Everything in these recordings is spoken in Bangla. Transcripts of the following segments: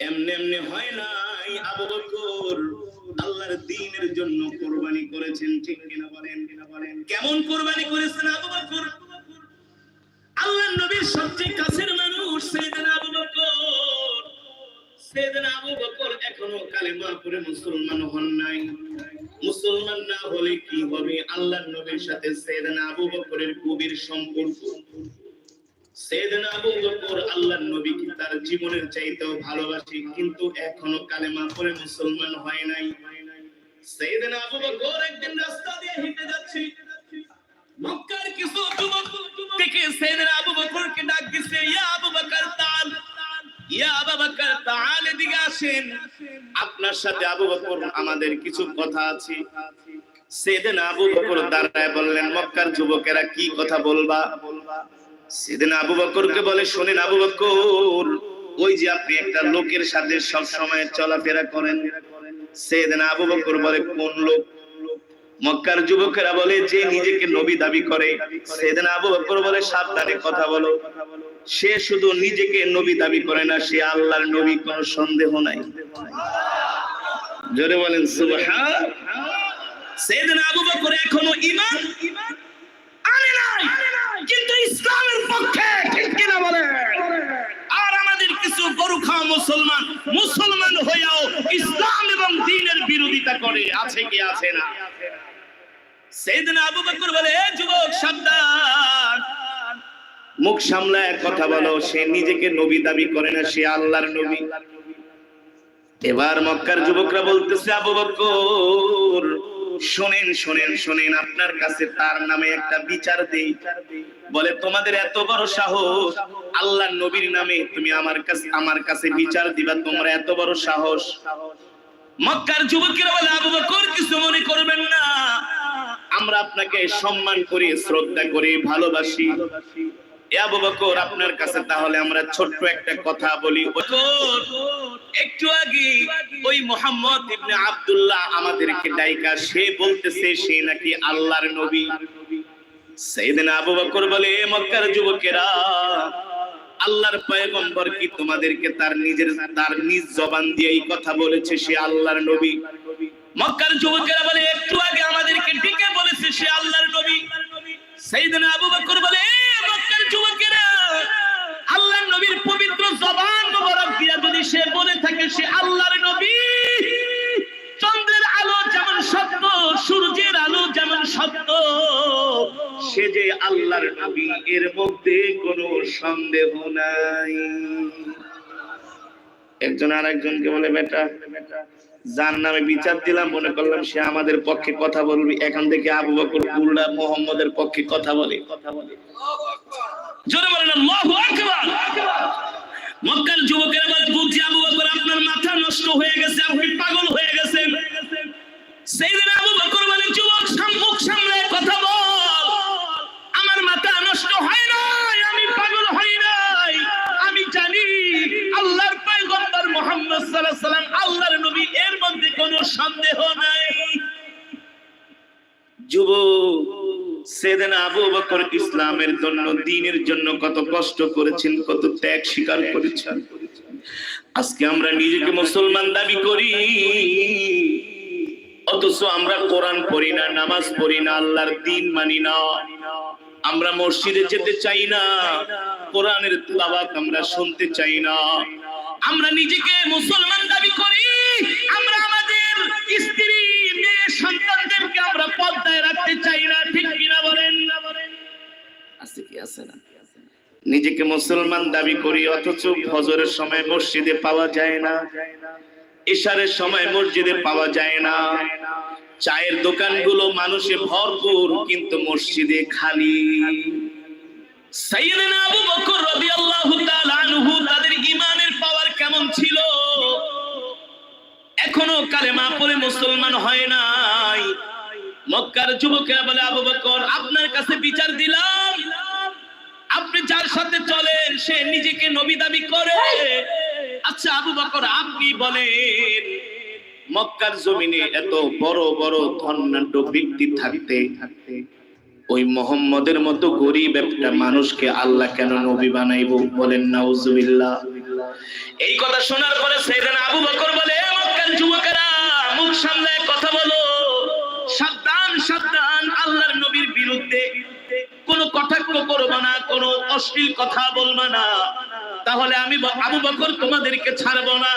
এমনি এমনি হয় নাই আবু বকর। আল্লাহর দ্বীনের জন্য কোরবানি করেছেন, ঠিক কিনা বলেন? কিনা বলেন কেমন কোরবানি করেছেন আবু বকর? আল্লাহর নবীর সবচেয়ে কাছের মানুষ সাইয়েদনা আবু বকর। সাইয়েদনা আবু বকর এখনও কালেমা পড়ে মুসলমান হন নাই। মুসলমান না হলে কি হবে? আল্লাহর নবীর সাথে সাইয়েদনা আবু বকরের গভীর সম্পর্ক। তার জীবনের চাইতেও কিন্তু এখনও কালেমা মুসলমান হয় নাই। আপনার সাথে আবু বকর আমাদের কিছু কথা আছে। সেদিন আবু বকর দাঁড়ায় বললেন, মক্কার যুবকেরা কি কথা বলবা? সেদিন আবু বকরকে বলে, শোনেন আবু বকর, ওই যে আপনি একটা লোকের সাথে সব সময় চলাফেরা করেন। সেদিন আবু বকর বলে, কোন লোক? মক্কার যুবকেরা বলে, যে নিজেকে নবী দাবি করে। সেদিন আবু বকর বলে, সাবধানে কথা বলো। সে শুধু নিজেকে নবী দাবি করে না, সে আল্লাহর নবী, কোনো সন্দেহ নাই। জোরে বলেন সুবহান সেদিন আবু বকর এখনও ঈমান আনে নাই। ইসলামের পক্ষে, ঠিক কিনা বলে আর আমাদের কিছু মুসলমান মুসলমান হইয়াও ইসলাম এবং দ্বীনের বিরোধিতা করে, আছে কি, আছে না? মুখ সামলায় কথা বলো, সে নিজেকে নবী দাবি করে না, সে আল্লাহর নবী। এবার মক্কার যুবকরা বলতেছে, আবু বকর শোনেন শোনেন শোনেন, আপনার কাছে তার নামে একটা বিচার দেই। বলে, তোমাদের এত বড় সাহস, আল্লাহর নবীর নামে তুমি আমার কাছে আমার কাছে বিচার দিবা, তোমরা এত বড় সাহস। মক্কার যুবকেরা বলে, আবু বকর, কিছু মনে করবেন না। আমরা আপনাকে সম্মান করি, শ্রদ্ধা করি, ভালোবাসি। আবু বকর, আপনার কাছে তাহলে আমরা ছোট্ট একটা কথা বলি। একটু আগে ওই মোহাম্মদ ইবনে আব্দুল্লাহ আমাদেরকে ডাইকা, সে বলতেছে সে নাকি আল্লাহর নবী। আবু বকর বলে মক্কার যুবকেরা, আল্লাহর পয়গম্বর কি তোমাদেরকে তার নিজের, তার নিজ জবান দিয়ে এই কথা বলেছে সে আল্লাহর নবী? মক্কার যুবকেরা বলে, একটু আগে আমাদেরকে ডেকে বলেছে সে আল্লাহর নবী। সেইদিন নবীর পবিত্র জবান মোবারক দিয়া যদি সে বলে থাকে সে আল্লাহর নবী, চন্দ্রের আলো যেমন সত্য সূর্যের আলো যেমন সত্য সে যে আল্লাহর নবী, এর মধ্যে কোনো সন্দেহ নাই। একজন আর একজনকে বলে, বেটা যার নামে বিচার দিলাম, মনে করলাম সে আমাদের পক্ষে কথা বলবি। এখন থেকে আবু বকর উল্লা মোহাম্মদের পক্ষে কথা বলে। মক্কার আবু বকর, আপনার মাথা নষ্ট হয়ে গেছে, আপনি পাগল হয়ে গেছেন। সেইদিন আবু বকর যুবক মুখ সামলে কথা বল। আমার মাথা নষ্ট হয় সেদিন আবু বকর ইসলামের জন্য দ্বীনের জন্য কত কষ্ট করেছেন, কত ত্যাগ স্বীকার করেছেন। আজকে আমরা নিজেকে মুসলমান দাবি করি। অথচ আমরা কোরআন পড়ি না, নামাজ পড়ি না, আল্লাহর দিন মানি না। আমরা মসজিদে যেতে চাই না, কোরআনের তেলাওয়াত আমরা শুনতে চাই না। আমরা নিজেকে মুসলমান দাবি করি, আমরা আমাদের স্ত্রী নিজেকে মুসলমান দাবি করি, অথচ ফজরের সময় মসজিদে পাওয়া যায় না। ইশারের সময় মসজিদে পাওয়া যায় না। চায়ের দোকানগুলো মানুষে ভরপুর, কিন্তু মসজিদে খালি। হয় আপনার কাছে বিচার দিলাম। আপনি যার সাথে চলেন, সে নিজেকে নবী দাবি করে। আচ্ছা আবু বকর, আপনি বলেন, মক্কার জমিনে এত বড় বড় ধনাঢ্য ব্যক্তি থাকতে, ওই মোহাম্মদের মতো গরিব একটা মানুষকে আল্লাহ কেন নবী বানাইবো বলেন নাউজুবিল্লাহ এই কথা শোনার পরে সাইয়েদনা আবু বকর বলে, "এ মক্কার যুবকেরা, মুখ সামলায় কোনো অশ্লীল কথা বলব না। তাহলে আমি আবু বকর তোমাদেরকে ছাড়বো না।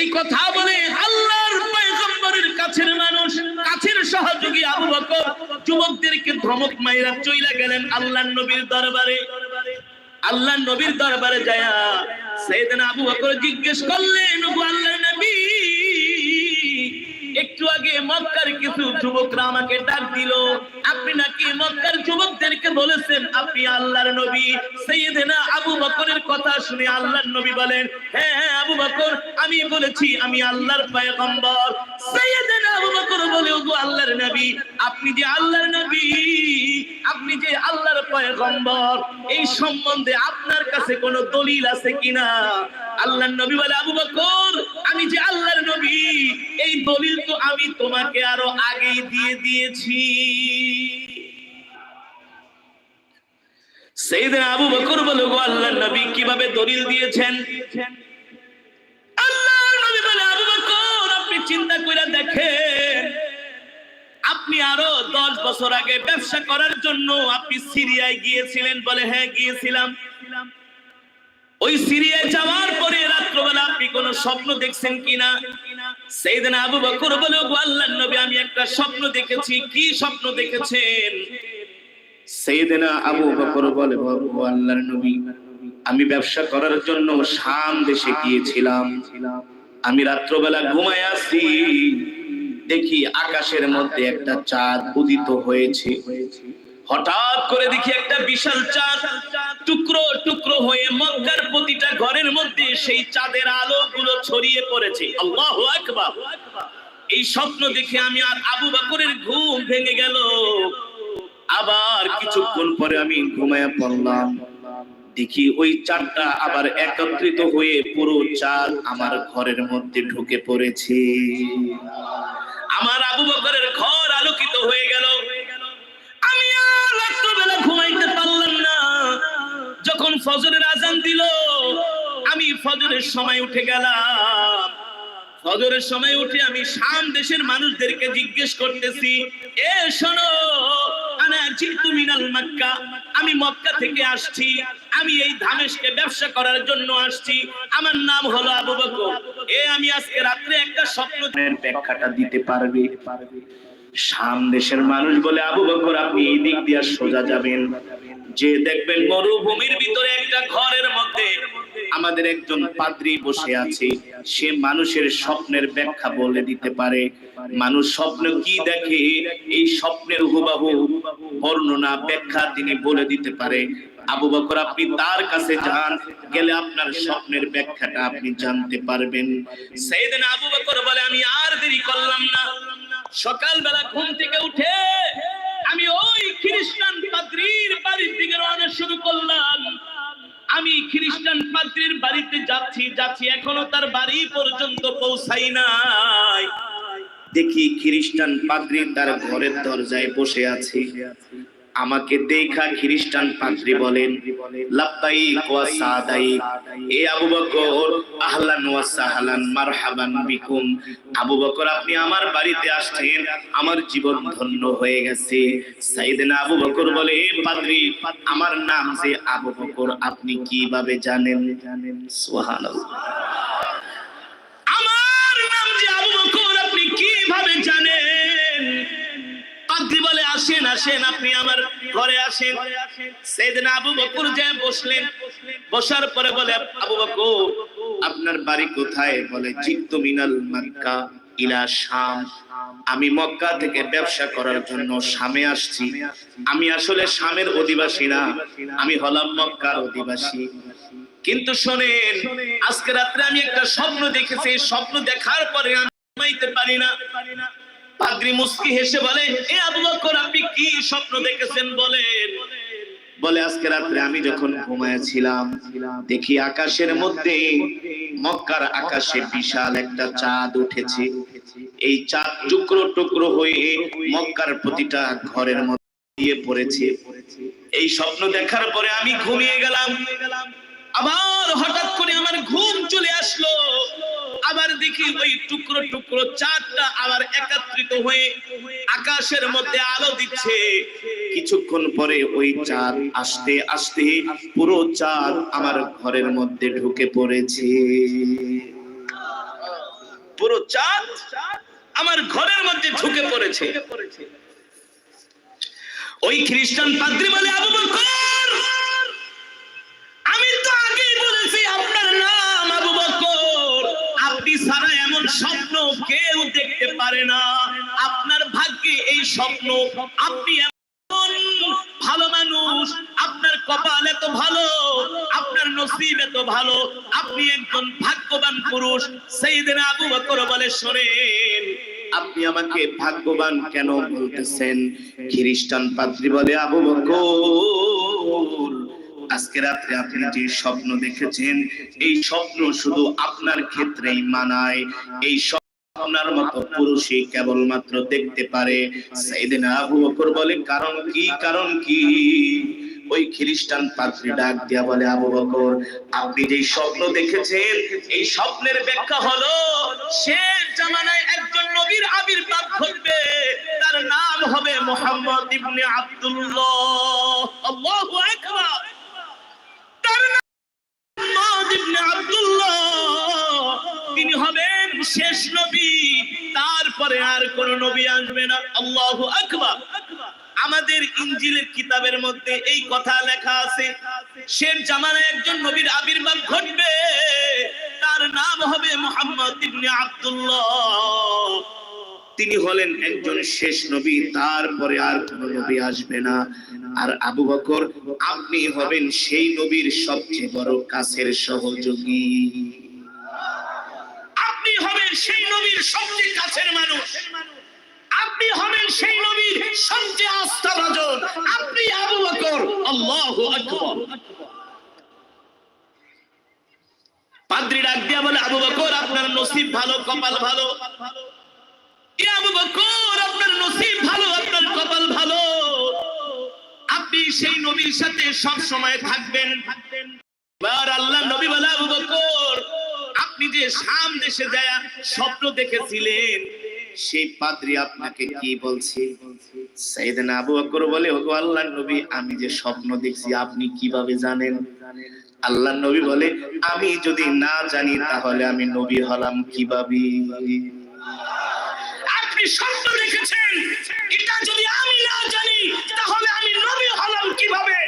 এই কথা বলে আল্লাহর পয়গম্বরের কাছের মানুষ, কাছের সহযোগী আবু বকর যুবকদেরকে ধমক মাইরা চইলা গেলেন আল্লাহর নবীর দরবারে। আল্লাহ নবীর দরবারে যায়া সাইয়েদনা আবু বকর জিজ্ঞেস করলেন, ওগো আল্লাহর নবী একটু আগে মক্কার কিছু যুবকরা আমাকে ডাক দিল, আপনি নাকি মক্কার যুবকদেরকে বলেছেন, আপনি আল্লাহর নবী? সাইয়েদেনা আবু বকরের কথা শুনে আল্লাহর নবী বলেন হ্যাঁ হ্যাঁ আবু বকর, আমি বলেছি, আমি আল্লাহর পয়গম্বর। সাইয়েদনা আবু আল্লাহর নবী, আপনি যে আল্লাহর নবী, আপনি যে আল্লাহর পয়গম্বর, এই সম্বন্ধে আপনার কাছে দলিল আছে কিনা? আল্লাহর নবী বলে, আবু বকর, আমি যে আল্লাহর নবী, এই দলিল তো আমি তোমাকে আরও আগেই দিয়ে দিয়েছি। সেইদিন আবু বকর বলে গো আল্লাহর নবী, কীভাবে দলিল দিয়েছেন? আল্লাহর নবী বলে, আবু বকর, আপনি চিন্তা করে বছর আগে ব্যবসা করার জন্য আপনি সিরিয়ায় গিয়েছিলেন বলে হ্যাঁ গিয়েছিলাম। ওই সিরিয়ায় যাওয়ার পরে রাত্রবেলা আপনি কোন স্বপ্ন দেখছেন কিনা? সেইদিন আবু বকর বলে, "ওগো আল্লাহর নবী, আমি একটা স্বপ্ন দেখেছি। কি স্বপ্ন দেখেছেন? সেইদিনা আবু বকর বলে "ও আল্লাহর নবী, আমি ব্যবসা করার জন্য শাম দেশে গিয়েছিলাম। আমি রাত্রবেলা ঘুমায় আছি দেখি আকাশের মধ্যে একটা চাঁদ উদিত হয়েছে। হঠাৎ করে দেখি একটা বিশাল চাঁদ টুকরো টুকরো হয়ে মক্কার প্রতিটা ঘরের মধ্যে সেই চাঁদের আলো গুলো ছড়িয়ে পড়েছে। আল্লাহু আকবার। এই স্বপ্ন দেখে আমি আর আবু বকরের ঘুম ভেঙে গেল। আবার কিছুক্ষণ পরে আমি ঘুমায় পড়লাম। দেখি ওই চাঁদটা আবার একত্রিত হয়ে পুরো চাঁদ আমার ঘরের মধ্যে ঢুকে পড়েছে। আমার আবু বকরের ঘর আলোকিত হয়ে গেল। আমি আর রাত্রবেলা ঘুমাইতে পারলাম না। যখন ফজরের আজান দিল, আমি ফজরের সময় উঠে গেলাম। ফজরের সময় উঠে আমি শাম দেশের মানুষদেরকে জিজ্ঞেস করতেছি, এ শোনো আমি মক্কা থেকে আসছি, আমি এই ধামেশকে ব্যবসা করার জন্য আসছি, আমার নাম হলো আবু বকর। মরুভূমির ভিতরে একটা ঘরের মধ্যে আমাদের একজন পাদ্রী বসে আছে। সে মানুষের স্বপ্নের ব্যাখ্যা বলে দিতে পারে। মানুষ স্বপ্ন কি দেখে? এই স্বপ্নের হুবাহু, বর্ণনা, ব্যাখ্যা তিনি বলে দিতে পারে। আবু বকর, আপনি তার কাছে যান, গেলে আপনার স্বপ্নের ব্যাখ্যাটা আপনি জানতে পারবেন। সেইদিন আবু বকর বলে, আমি আর দেরি করলাম না। সকালবেলা ঘুম থেকে উঠে আমি ওই খ্রিস্টান পাদ্রীর বাড়ির দিকে রওনা শুরু করলাম। আমি খ্রিস্টান পাদ্রীর বাড়িতে যাচ্ছি যাচ্ছি, এখনও তার বাড়ি পর্যন্ত পৌঁছাই নাই। দেখি খ্রিস্টান পাদ্রী তার ঘরের দরজায় বসে আছে। আমাকে দেখা খ্রিস্টান পাদ্রী বলেন লাব্বাইক ওয়া সাদাইক এ আবু বকর, আহলান ওয়া মারহাবান বিকুম। আবু বকর, আপনি আমার বাড়িতে আসছেন, আমার জীবন ধন্য হয়ে গেছে। সাইয়েদনা আবু বকর বলে আমার নাম যে আবু বকর, আপনি কীভাবে জানেন? সুবহানাল্লাহ। আমার নাম যে আবু বকর, আপনি কীভাবে জানেন? পাদ্রী বলে, আসেন আসেন, আপনি আমার ঘরে আসেন। সেদিন আবু বকর যে বসলেন। বসার পরে বলে, আবু বকর, আপনার বাড়ি কোথায়? বলে জিত্তু মিনাল মক্কা ইলা শাম। আমি মক্কা থেকে ব্যবসা করার জন্য শামে আসছি। আমি আসলে শামের অধিবাসী না, আমি হলাম মক্কার অধিবাসী। কিন্তু শোনেন, আজকে রাত্রে আমি একটা স্বপ্ন দেখেছি। স্বপ্ন দেখার পরে আমি ঘুমাইতে পারি না। পাদ্রী মুস্কি হেসে বলে, এ আবু বকর, আপনি কি স্বপ্ন দেখেছেন? বলেন বলে, আজকে রাত্রে আমি যখন ঘুমায়াছিলাম দেখি আকাশের মধ্যে, মক্কার আকাশে বিশাল একটা চাঁদ উঠেছে। এই চাঁদ টুকরো টুকরো হয়ে মক্কার প্রতিটা ঘরের মধ্যে দিয়ে পড়েছে। এই স্বপ্ন দেখার পরে আমি ঘুমিয়ে গেলাম। আবার হঠাৎ করে আমার ঘুম চলে আসলো। আবার দেখি ওই টুকরো টুকরো চাঁদটা আবার একত্রিত হয়ে আকাশের মধ্যে আলো দিচ্ছে। কিছুক্ষণ পরে ওই চাঁদ আসতে আসতে পুরো চাঁদ আমার ঘরের মধ্যে ঢুকে পড়েছে। পুরো চাঁদ আমার ঘরের মধ্যে ঢুকে পড়েছে। ওই খ্রিস্টান পাদ্রী বলে আবু বকর কেউ দেখতে পারে না। আপনার ভাগ্যে এই স্বপ্ন। আপনি ভালো মানুষ। আপনার কপাল এত ভালো। আপনার নসিব এত ভালো। আপনি একজন ভাগ্যবান পুরুষ। সেইদিন আবু বকর বলে, শোনেন, আপনি আমাকে ভাগ্যবান কেন বলতেছেন? খ্রিস্টান পাত্রী বলে, আবু বকর, আজকে রাত্রে আপনি যে স্বপ্ন দেখেছেন, এই স্বপ্ন শুধু আপনার ক্ষেত্রেই মানায়। এই আপনার মতো পুরুষই কেবলমাত্র দেখতে পারে। সেদিন আবু বকর বলে, কারণ কি কারণ কি? ওই খ্রিস্টান পাত্রী ডাক দিয়া বলে, আবু বকর, আপনি যে স্বপ্ন দেখেছেন, এই স্বপ্নের ব্যাখ্যা হলো, সে জামানায় একজন নবীর আবির্ভাব ঘটবে। তার নাম হবে মোহাম্মদ ইবনে আব্দুল্লাহ। আল্লাহু আকবার। তার নাম মোহাম্মদ ইবনে আব্দুল্লাহ। তিনি হবেন শেষ নবী। তারপরে আর কোন নবী আসবে না। আল্লাহু আকবার। আমাদের ইঞ্জিলের কিতাবের মধ্যে এই কথা লেখা আছে, শেষ জামানায় একজন নবীর আবির্ভাব ঘটবে। তার নাম হবে মোহাম্মদ ইবনে আব্দুল্লাহ। তিনি হলেন একজন শেষ নবী, তারপরে আর কোন নবী আসবে না। আর আবু বকর, আপনি হবেন সেই নবীর সবচেয়ে বড় কাছের সহযোগী। হবেন সেই নবীর সবচেয়ে কাছের মানুষ। আপনি হবেন সেই নবীর সবচেয়ে আস্থাভাজন আপনি আবু বকর। আল্লাহু আকবার। পাদ্রী ডাক দিয়া বলে, আবু বকর, আপনার নসিব ভালো, কপাল ভালো? এ আবু বকর, আপনার নসিব ভালো, আপনার কপাল ভালো। আপনি সেই নবীর সাথে সব সময় থাকবেন। এবার আল্লাহ নবী বলে, আবু বকর আপনি যে শাম দেশে যায় স্বপ্ন দেখেছিলেন, সেই পাদ্রী আপনাকে কি বলছে? সাইয়েদনা আবু বকর বলে, ওগো আল্লাহর নবী, আমি যে স্বপ্ন দেখছি, আপনি কীভাবে জানেন? আল্লাহ নবী বলে, আমি যদি না জানি, তাহলে আমি নবী হলাম কীভাবে? আপনি স্বপ্ন দেখেছেন, এটা যদি আমি না জানি, তাহলে আমি নবী হলাম কীভাবে?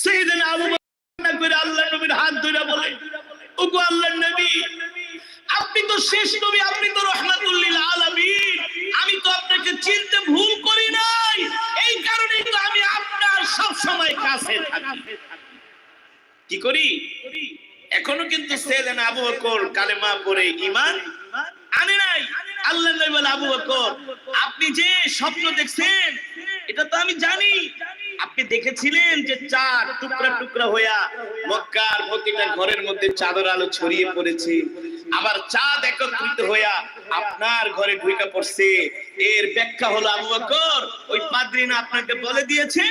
সাইয়েদনা আবু বকর করে আল্লাহ নবীর হাত ধরে বলে আল্লাহর নবী, আপনি তো শেষ নবী, আপনি তো আলামিন। আমি তো আপনাকে চিনতে ভুল করি নাই। এই কারণেই তো আমি আপনার সব সময় কাছে থাকি। কি করি? এখনও কিন্তু সেলেন আবু বকর কালেমা পড়ে ঈমান আনে নাই। নবী বলে, আবু বকর, আপনি যে স্বপ্ন দেখছেন, এটা তো আমি জানি। আপনি দেখেছিলেন যে চাঁদ টুকরা টুকরা হইয়া মক্কার প্রতিটা ঘরের মধ্যে চাদর আলো ছড়িয়ে পড়েছে? আবার চাঁদ একত্রিত হইয়া আপনার ঘরে ঢুকে পড়ছে। এর ব্যাখ্যা হলো আবু বকর। ওই পাদ্রিনা আপনাকে বলে দিয়েছে,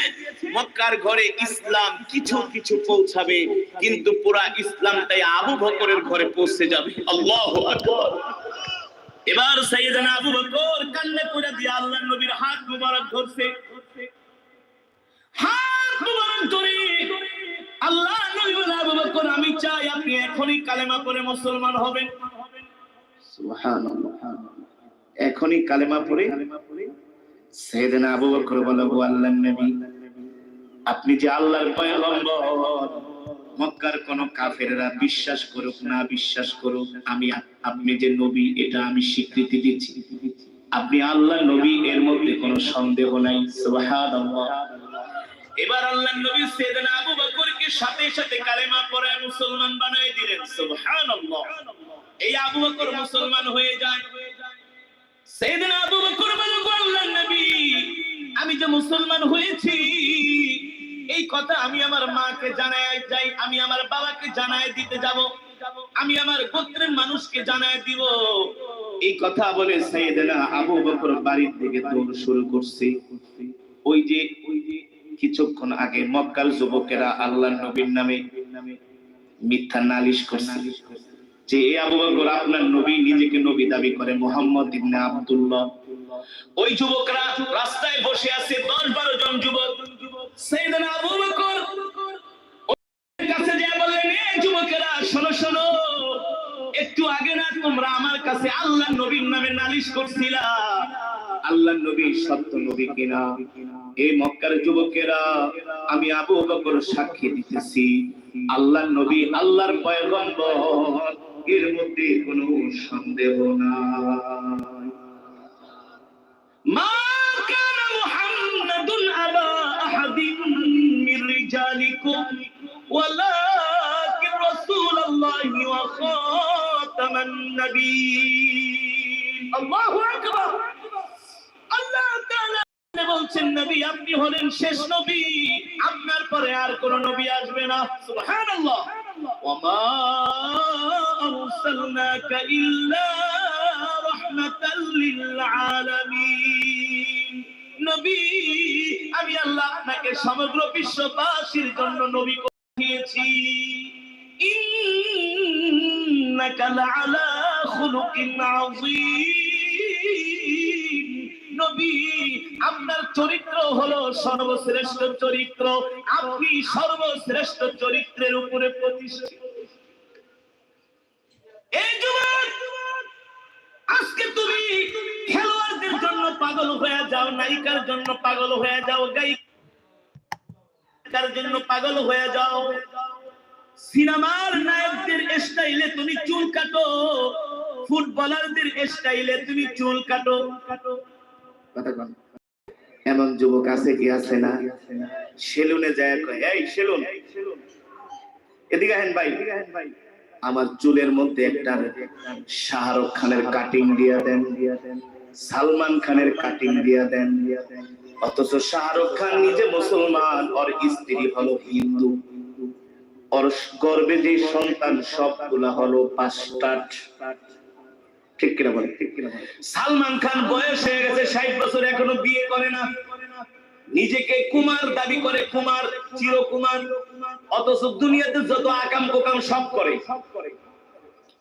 মক্কার ঘরে ইসলাম কিছু কিছু পৌঁছাবে, কিন্তু পুরা ইসলামটাই আবু বকরের ঘরে পৌঁছে যাবে। আল্লাহু আকবার। এবার সাইয়েদনা আবু বকর কান্না করে দিয়ে আল্লাহর নবীর হাত মুবারক ধরছে। আল্লাহ আমি চাই আপনি এখনই কালেমা মুসলমান হবেন। এখনই কালেমা পড়ে আবু বকর নবী, আপনি যে আল্লাহর পয়গম্বর, মক্কার কোন কাফেররা বিশ্বাস করুক, না বিশ্বাস করুক, আমি আপনি যে নবী, এটা আমি স্বীকৃতি দিচ্ছি। আপনি আল্লাহ নবী, এর মধ্যে কোনো সন্দেহ নাই। সুবহানাল্লাহ। এবার আল্লাহ নবী সাইয়েদনা আবু বকরকে সাথে সাথে কালেমা পড়ে মুসলমান বানাই দিলেন। সুবহানাল্লাহ। এই আবু বকর মুসলমান হয়ে যায়। সাইয়েদনা আবু বকর বলে "গো নবী, আমি যে মুসলমান হয়েছি, এই কথা আমি আমার মাকে জানায় যাই, আমি আমার বাবাকে জানায় দিতে যাব, আমি আমার গোত্রের মানুষকে জানায় দিব। এই কথা বলে সাইয়েদনা আবু বকর বাড়ির থেকে দৌড় শুরু করছে। ওই যে ওই যে কিছুক্ষণ আগে মক্কার যুবকেরা আল্লাহ নবীর নামে মিথ্যা নালিশ করছে। যে, এ আবু বকর, আপনার নবী নিজেকে নবী দাবি করে, মোহাম্মদ ইবনে আব্দুল্লাহ। ওই যুবকরা রাস্তায় বসে আছে দশ বারো জন যুবক। সেইদিন আবু বকর কাছে যে বললেন এ যুবকেরা, শোনো শোনো, একটু আগে না তোমরা আমার কাছে আল্লাহ নবীর নামে নালিশ করছিলা? আল্লাহ নবী, সত্য নবী কিনা? এই মক্কার যুবকেরা, আমি আবু বকর সাক্ষী দিতেছি। আল্লাহ নবী, আল্লাহর পয়গম্বর, এর মধ্যে কোনো সন্দেহ নাই। মা আল্লাহু আকবার! বলছেন, নবী, আপনি হলেন শেষ নবী। আপনার পরে আর কোন নবী আসবে না। আমি আল্লাহ আপনাকে সমগ্র বিশ্ববাসীর জন্য নবী পাঠিয়েছি। ইন্নাকা লাআলা খুলুকিন আযীম। আপনার চরিত্র হলো সর্বশ্রেষ্ঠ চরিত্র। আপনি সর্বশ্রেষ্ঠ চরিত্রের উপরে প্রতিষ্ঠিত। আজকে তুমি খেলোয়াড়দের জন্য পাগল হয়ে যাও, নায়িকার জন্য পাগল হয়ে যাও, গায়িকার জন্য পাগল হয়ে যাও। সিনেমার নায়কদের স্টাইলে তুমি চুল কাটো, ফুটবলারদের স্টাইলে তুমি চুল কাটো। এমন যুবক আছে কি আছে না? সেলুনে যায় সেলুন, এদিকে আহেন ভাই, আমার চুলের মধ্যে একটা শাহরুখ খানের কাটিং দিয়া দেন, সালমান খানের কাটিং দিয়া দেন। অথচ শাহরুখ খান নিজে মুসলমান, ওর স্ত্রী হলো হিন্দু। ওর গর্বে যে সন্তান, সবগুলা হলো পাঁচটাট ঠিক কিনা বলে সালমান খান বয়স হয়ে গেছে ষাট বছর এখনও বিয়ে করে না। নিজেকে কুমার দাবি করে কুমার চিরকুমার। অথচ দুনিয়াতে যত আকাম কোকাম সব করে।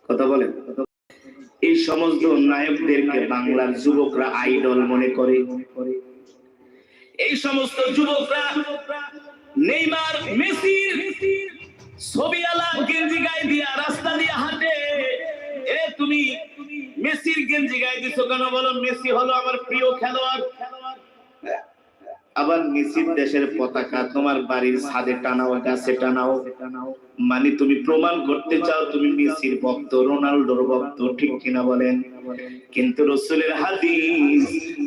কথা বলেন? এই সমস্ত নায়কদেরকে বাংলার যুবকরা আইডল মনে করে। এই সমস্ত যুবকরা নেইমার মেসির ছবি আলা গেঞ্জি গায়ে দিয়া রাস্তা দিয়ে হাঁটে। এ তুমি মেসির গেঞ্জি গায়ে দিছো কেন? বলো, মেসি হলো আমার প্রিয় খেলোয়াড়। আবার মেসির দেশের পতাকা, তোমার বাড়ির ছাদে টানাও, গাছে টানাও। মানে তুমি প্রমাণ করতে চাও তুমি মেসির ভক্ত রোনাল্ডোর ভক্ত, ঠিক কিনা বলেন? কিন্তু রসুলের হাদিস,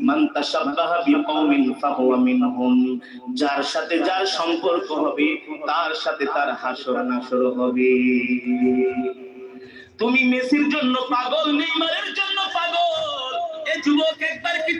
মান তাশাব্বাহা বিকওমিন ফাহুয়া মিনহুম। যার সাথে যার সম্পর্ক হবে, তার সাথে তার হাসর নাসর হবে। তুমি মেসির জন্য পাগল নেইমারের জন্য পাগল। এ যুবক একবার কি